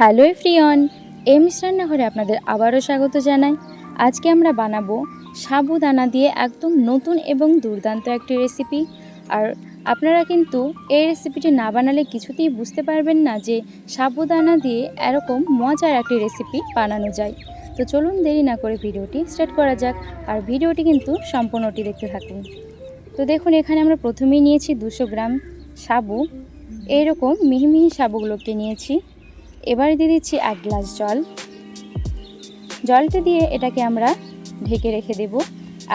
Hello ফ্রিয়ন aims রান্নাঘরে আপনাদের আবারও স্বাগত জানাই। আজকে আমরা বানাবো সাবুদানা দিয়ে একদম নতুন এবং দুর্দান্ত একটি রেসিপি আর আপনারা কিন্তু এই রেসিপিটি না বানালে কিছুতেই বুঝতে পারবেন না যে সাবুদানা দিয়ে এরকম মজার একটি রেসিপি বানানো যায়। তো চলুন দেরি না করে ভিডিওটি স্টার্ট করা যাক। আর ভিডিওটি কিন্তু সম্পূর্ণটি দেখতে থাকুন। তো দেখুন, এখানে আমরা প্রথমেই নিয়েছি দুশো গ্রাম সাবু। এইরকম মিহি মিহি সাবুগুলোকে নিয়েছি। এবারে দিয়ে দিচ্ছি এক গ্লাস জল। জলটা দিয়ে এটাকে আমরা ঢেকে রেখে দেব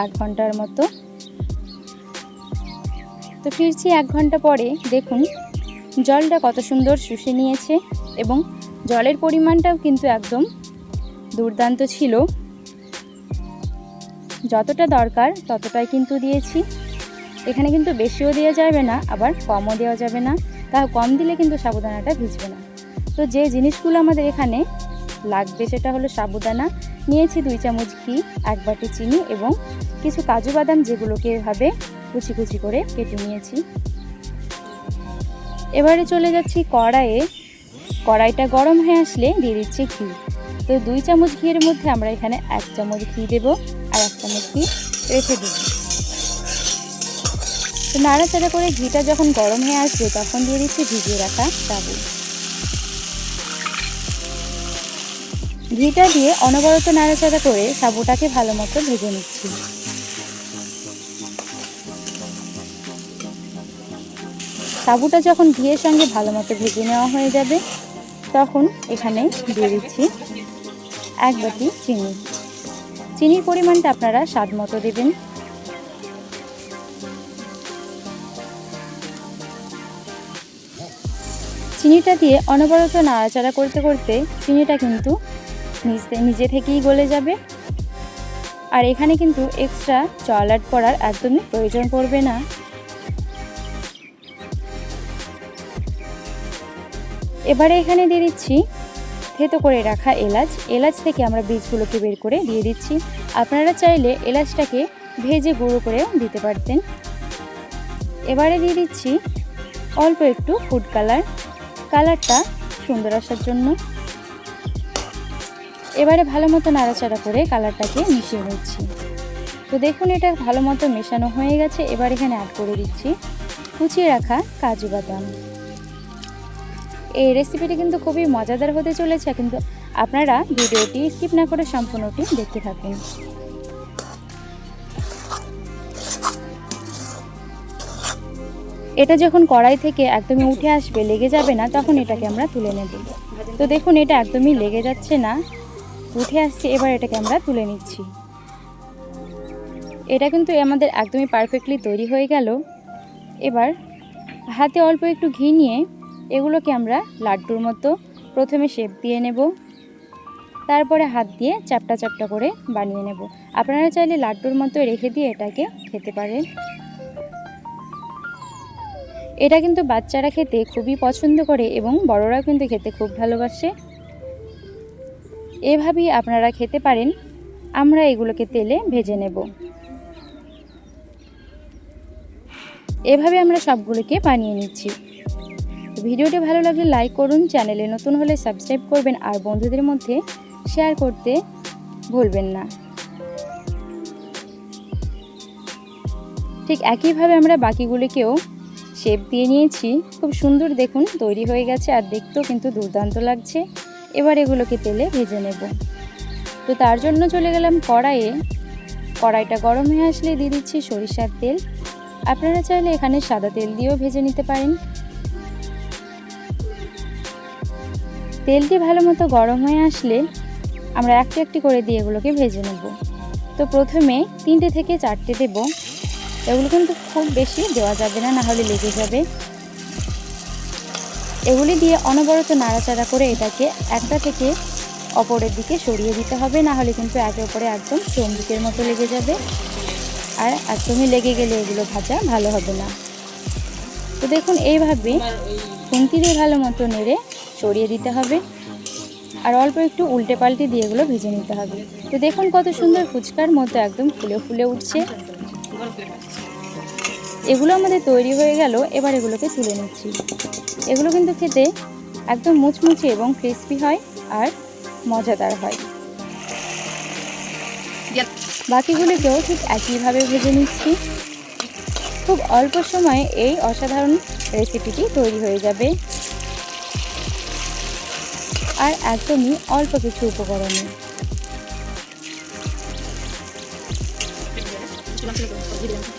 এক ঘণ্টার মতো। তো ফিরছি এক ঘণ্টা পরে, দেখুন, জলটা কত সুন্দর শুষে নিয়েছে এবং জলের পরিমাণটাও কিন্তু একদম দুর্দান্ত ছিল। যতটা দরকার ততটাই কিন্তু দিয়েছি। এখানে কিন্তু বেশিও দেওয়া যাবে না, আবার কমও দেওয়া যাবে না। তা কম দিলে কিন্তু সাবুদানাটা ভিজবে না। তো যে জিনিসগুলো আমাদের এখানে লাগবে সেটা হলো সাবুদানা, নিয়েছি দুই চামচ ঘি, এক বাটি চিনি এবং কিছু কাজু বাদাম যেগুলোকে এভাবে কুচি কুচি করে কেটে নিয়েছি। এবারে চলে যাচ্ছি কড়াইয়ে। কড়াইটা গরম হয়ে আসলে দিয়ে দিচ্ছি ঘি। তো দুই চামচ ঘিয়ের মধ্যে আমরা এখানে এক চামচ ঘি দেবো আর এক চামচ ঘি রেখে দেবো। তো নাড়াচাড়া করে ঘিটা যখন গরম হয়ে আসবে তখন দিয়ে দিচ্ছি ভিজিয়ে রাখা সাবু। ঘিটা দিয়ে অনবরত নাড়াচাড়া করে সাবুটাকে ভালো মতো ভেজে নিচ্ছি। সাবুটা যখন ঘিয়ের সঙ্গে ভালো মতো ভেজে নেওয়া হয়ে যাবে, তখন এখানে দিয়ে দিচ্ছি এক বাটি চিনি। চিনির পরিমাণটা আপনারা স্বাদ মতো দেবেন। চিনিটা দিয়ে অনবরত নাড়াচাড়া করতে করতে চিনিটা কিন্তু নিজে নিজে থেকেই গলে যাবে। আর এখানে কিন্তু এক্সট্রা জল অ্যাড করার একদমই প্রয়োজন পড়বে না। এবারে এখানে দিয়ে দিচ্ছি থেতো করে রাখা এলাচ। এলাচ থেকে আমরা বীজগুলোকে বের করে দিয়ে দিচ্ছি। আপনারা চাইলে এলাচটাকে ভেজে গুঁড়ো করেও দিতে পারতেন। এবারে দিয়ে দিচ্ছি অল্প একটু ফুড কালার কালারটা সুন্দর আসার জন্য। এবারে ভালো মতো নাড়াচাড়া করে কালারটাকে মিশিয়ে নিচ্ছি। তো দেখুন, এটা ভালো মতো মেশানো হয়ে গেছে। এবার এখানে অ্যাড করে দিচ্ছি কুচিয়ে রাখা কাজু বাদাম। এই রেসিপিটি কিন্তু খুবই মজাদার হতে চলেছে, কিন্তু আপনারা ভিডিওটি স্কিপ না করে সম্পূর্ণটি দেখতে থাকুন। এটা যখন কড়াই থেকে একদমই উঠে আসবে, লেগে যাবে না, তখন এটাকে আমরা তুলে নেব। তো দেখুন, এটা একদমই লেগে যাচ্ছে না। উঠে আসছে, এবার এটাকে আমরা তুলে নিচ্ছি। এটা কিন্তু আমাদের একদমই পারফেক্টলি তৈরি হয়ে গেল। এবার হাতে অল্প একটু ঘি নিয়ে এগুলোকে আমরা লাড্ডুর মতো প্রথমে শেপ দিয়ে নেব। তারপরে হাত দিয়ে চ্যাপটা চ্যাপটা করে বানিয়ে নেব। আপনারা চাইলে লাড্ডুর মতো রেখে দিয়ে এটাকে খেতে পারেন। এটা কিন্তু বাচ্চারা খেতে খুবই পছন্দ করে এবং বড়রাও কিন্তু খেতে খুব ভালোবাসে। এভাবেই আপনারা খেতে পারেন। আমরা এগুলোকে তেলে ভেজে নেব। এভাবে আমরা সবগুলোকে বানিয়ে নিচ্ছি। ভিডিওটি ভালো লাগলে লাইক করুন, চ্যানেলে নতুন হলে সাবস্ক্রাইব করবেন আর বন্ধুদের মধ্যে শেয়ার করতে ভুলবেন না। ঠিক একইভাবে আমরা বাকিগুলিকেও শেপ দিয়ে নিয়েছি। খুব সুন্দর দেখুন, তৈরি হয়ে গেছে আর দেখতেও কিন্তু দুর্দান্ত লাগছে। এবার এগুলোকে তেলে ভেজে নেব। তো তার জন্য চলে গেলাম কড়াইয়ে। কড়াইটা গরম হয়ে আসলে দিয়ে দিচ্ছি সরিষার তেল। আপনারা চাইলে এখানে সাদা তেল দিয়েও ভেজে নিতে পারেন। তেলটি ভালো মতো গরম হয়ে আসলে আমরা একটি একটি করে দিয়ে এগুলোকে ভেজে নেব। তো প্রথমে তিনটে থেকে চারটে দেব। এগুলো কিন্তু খুব বেশি দেওয়া যাবে না নাহলে লেগে যাবে। এগুলি দিয়ে অনবরত নাড়াচাড়া করে এটাকে একটা থেকে অপরের দিকে সরিয়ে দিতে হবে, না হলে কিন্তু একে অপরে একদম চম্বুকের মতো লেগে যাবে। আর একদমই লেগে গেলে এগুলো ভাজা ভালো হবে না। তো দেখুন, এইভাবে খুন্তি দিয়ে ভালো মতো নেড়ে সরিয়ে দিতে হবে। আর অল্প একটু উল্টে পাল্টে দিয়ে এগুলো ভেজে নিতে হবে। তো দেখুন কত সুন্দর ফুচকার মতো একদম ফুলে ফুলে উঠছে। এগুলো আমাদের তৈরি হয়ে গেল এবার এগুলোকে তুলে নিচ্ছি। এগুলো কিন্তু খেতে একদম মুচমুচে এবং ক্রিস্পি হয় আর মজাদার হয়। বাকিগুলিকেও ঠিক একইভাবে ভেজে নিচ্ছি। খুব অল্প সময়ে এই অসাধারণ রেসিপিটি তৈরি হয়ে যাবে। আর একদমই অল্প কিছু উপকরণে।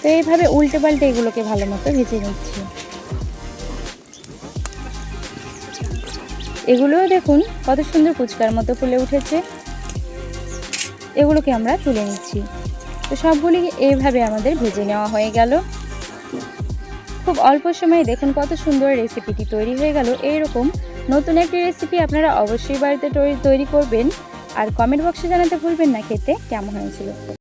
তো এইভাবে উল্টে পাল্টে এগুলোকে ভালো মতো ভেজে নিচ্ছি। এগুলোও দেখুন কত সুন্দর ফুচকার মতো ফুলে উঠেছে। এগুলোকে আমরা তুলে নিচ্ছি। তো সবগুলি এইভাবে আমাদের ভেজে নেওয়া হয়ে গেল। খুব অল্প সময়ে দেখুন কত সুন্দর রেসিপিটি তৈরি হয়ে গেল। এইরকম নতুন একটি রেসিপি আপনারা অবশ্যই বাড়িতে তৈরি তৈরি করবেন। আর কমেন্ট বক্সে জানাতে ভুলবেন না খেতে। কেমন হয়েছিল?